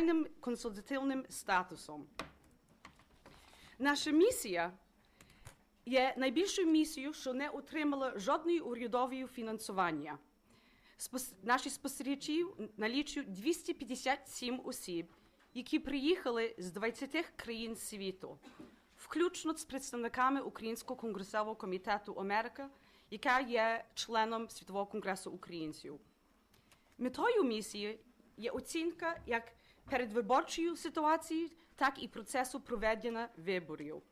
нейтральним консультативним статусом. Наша місія є найбільшою місією, що не отримала жодної урядової фінансування. Наші спостерігачі налічують 257 осіб, які приїхали з 20 країн світу, включно з представниками Українського конгресового комітету Америка, яка є членом Світового конгресу українців. Метою місії є оцінка як передвиборчої ситуації, так і процесу проведення виборів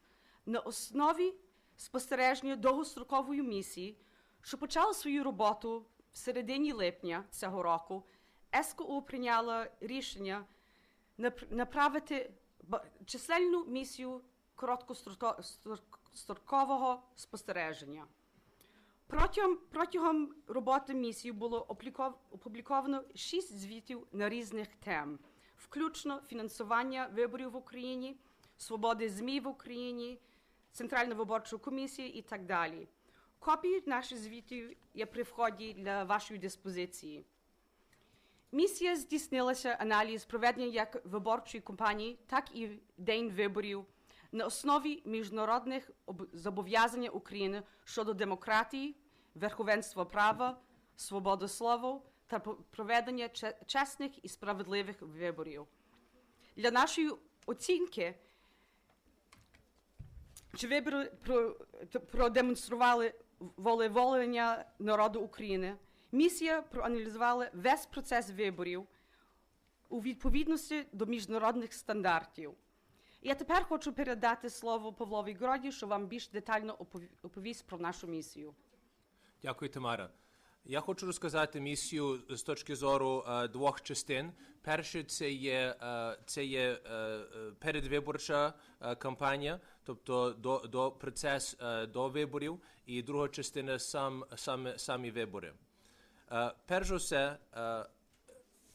на основі спостереження довгострокової місії, що почала свою роботу в середині липня цього року. СКУ прийняла рішення направити чисельну місію короткострокового спостереження. Протягом, протягом роботи місії було опубліковано шість звітів на різних тем, включно фінансування виборів в Україні, свободи ЗМІ в Україні, Центральна виборча комісія і так далі. Копії наших звітів є при вході для вашої диспозиції. Місія здійснилася аналіз проведення як виборчої кампанії, так і день виборів на основі міжнародних зобов'язань України щодо демократії, верховенства права, свободи слова та проведення чесних і справедливих виборів. Для нашої оцінки чи вибори продемонстрували волеволення народу України. Місія проаналізувала весь процес виборів у відповідності до міжнародних стандартів. Я тепер хочу передати слово Павлові Гроді, що вам більш детально оповість про нашу місію. Дякую, Тамара. Я хочу розказати місію з точки зору е, двох частин. Перше, це є е, це є е, е передвиборча е, кампанія, тобто до до процес е, до виборів, і друга частина сам саме самі вибори. Е, перш за все, е,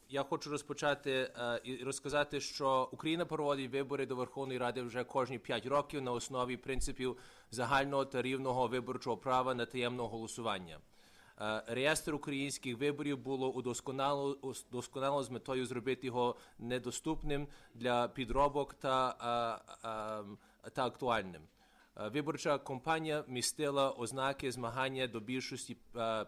я хочу розпочати е, і розказати, що Україна проводить вибори до Верховної Ради вже кожні 5 років на основі принципів загального та рівного виборчого права на таємне голосування. Е, реєстр українських виборів було удосконало, удосконало з метою зробити його недоступним для підробок та, е, та актуальним. Виборча кампанія містила ознаки змагання до більшості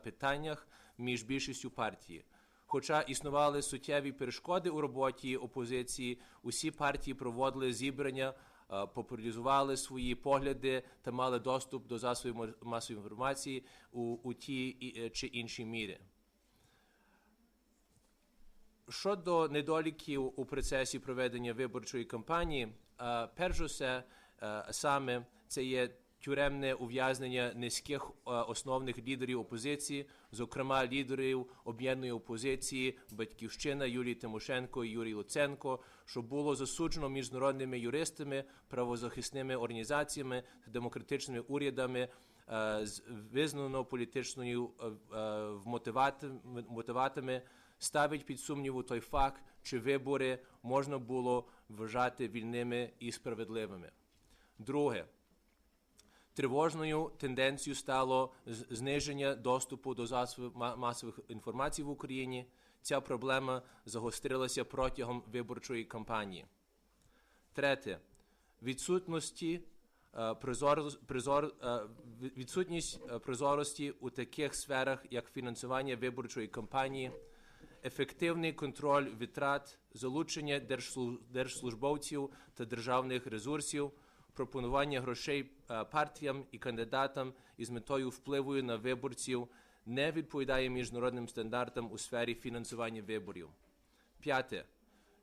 питаннях між більшістю партії. Хоча існували суттєві перешкоди у роботі опозиції, усі партії проводили зібрання, е, популяризували свої погляди та мали доступ до засобів масової інформації у, у ті е, чи іншій мірі. Щодо недоліків у процесі проведення виборчої кампанії, е, перш все, саме це є тюремне ув'язнення низьких е, основних лідерів опозиції, зокрема лідерів об'єднаної опозиції, батьківщина Юлії Тимошенко і Юрій Луценко, що було засуджено міжнародними юристами, правозахисними організаціями та демократичними урядами. Е, визнано політичною е, мотиватами ставить під сумніву той факт, чи вибори можна було вважати вільними і справедливими. Друге, Тривожною тенденцією стало зниження доступу до засобів масових інформацій в Україні. Ця проблема загострилася протягом виборчої кампанії. Третє відсутності е, призор, призор, е, відсутність е, прозорості у таких сферах, як фінансування виборчої кампанії, ефективний контроль витрат, залучення держслужбовців та державних ресурсів пропонування грошей е, партіям і кандидатам із метою впливу на виборців не відповідає міжнародним стандартам у сфері фінансування виборів. П'яте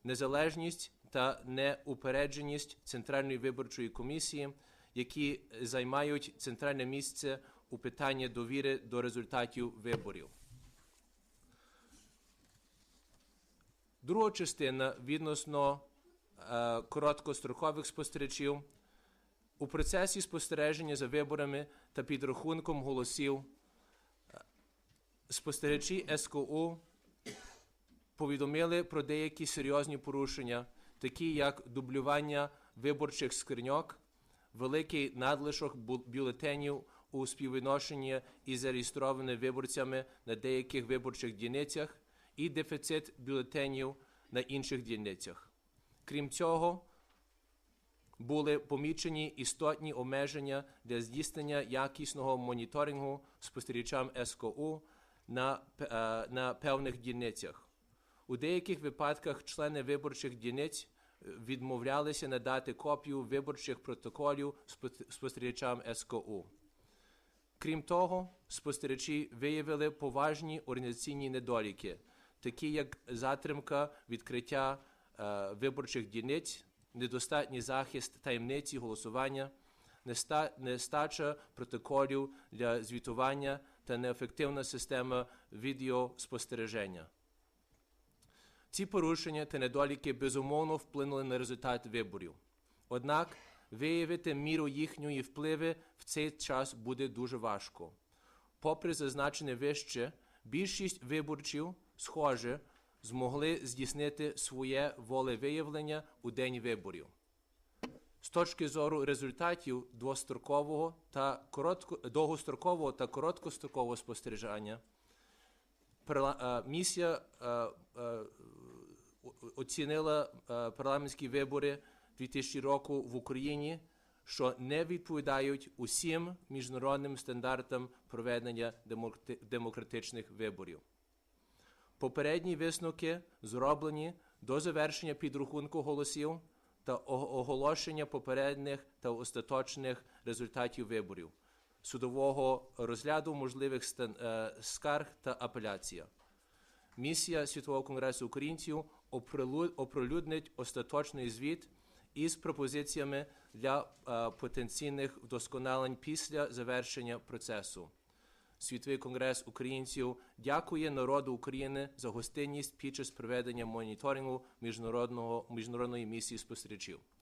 незалежність та неупередженість Центральної виборчої комісії, які займають центральне місце у питанні довіри до результатів виборів. Друга частина відносно е, короткострокових спостерігачів у процесі спостереження за виборами та підрахунком голосів е, спостерігачі СКУ повідомили про деякі серйозні порушення, такі як дублювання виборчих скриньок, великий надлишок бюлетенів у співвідношенні із зареєстрованими виборцями на деяких виборчих дільницях і дефіцит бюлетенів на інших дільницях. Крім цього, були помічені істотні обмеження для здійснення якісного моніторингу спостерігачам СКУ на, е, на певних дільницях. У деяких випадках члени виборчих дільниць е, відмовлялися надати копію виборчих протоколів спос- спостерігачам СКУ. Крім того, спостерігачі виявили поважні організаційні недоліки, такі як затримка відкриття е, виборчих дільниць, недостатній захист таємниці голосування, нестача протоколів для звітування та неефективна система відеоспостереження. Ці порушення та недоліки безумовно вплинули на результат виборів. Однак виявити міру їхньої впливи в цей час буде дуже важко. Попри зазначене вище, більшість виборців, схоже, змогли здійснити своє волевиявлення у день виборів. З точки зору результатів двострокового та коротко, довгострокового та короткострокового спостереження, е, місія е, е, оцінила парламентські вибори 2000 року в Україні, що не відповідають усім міжнародним стандартам проведення демократичних виборів. Попередні висновки зроблені до завершення підрахунку голосів та оголошення попередніх та остаточних результатів виборів, судового розгляду можливих е, скарг та апеляція. Місія Світового конгресу українців оприлюднить остаточний звіт із пропозиціями для е, потенційних вдосконалень після завершення процесу. Світовий конгрес українців дякує народу України за гостинність під час проведення моніторингу міжнародного міжнародної місії спостерігачів.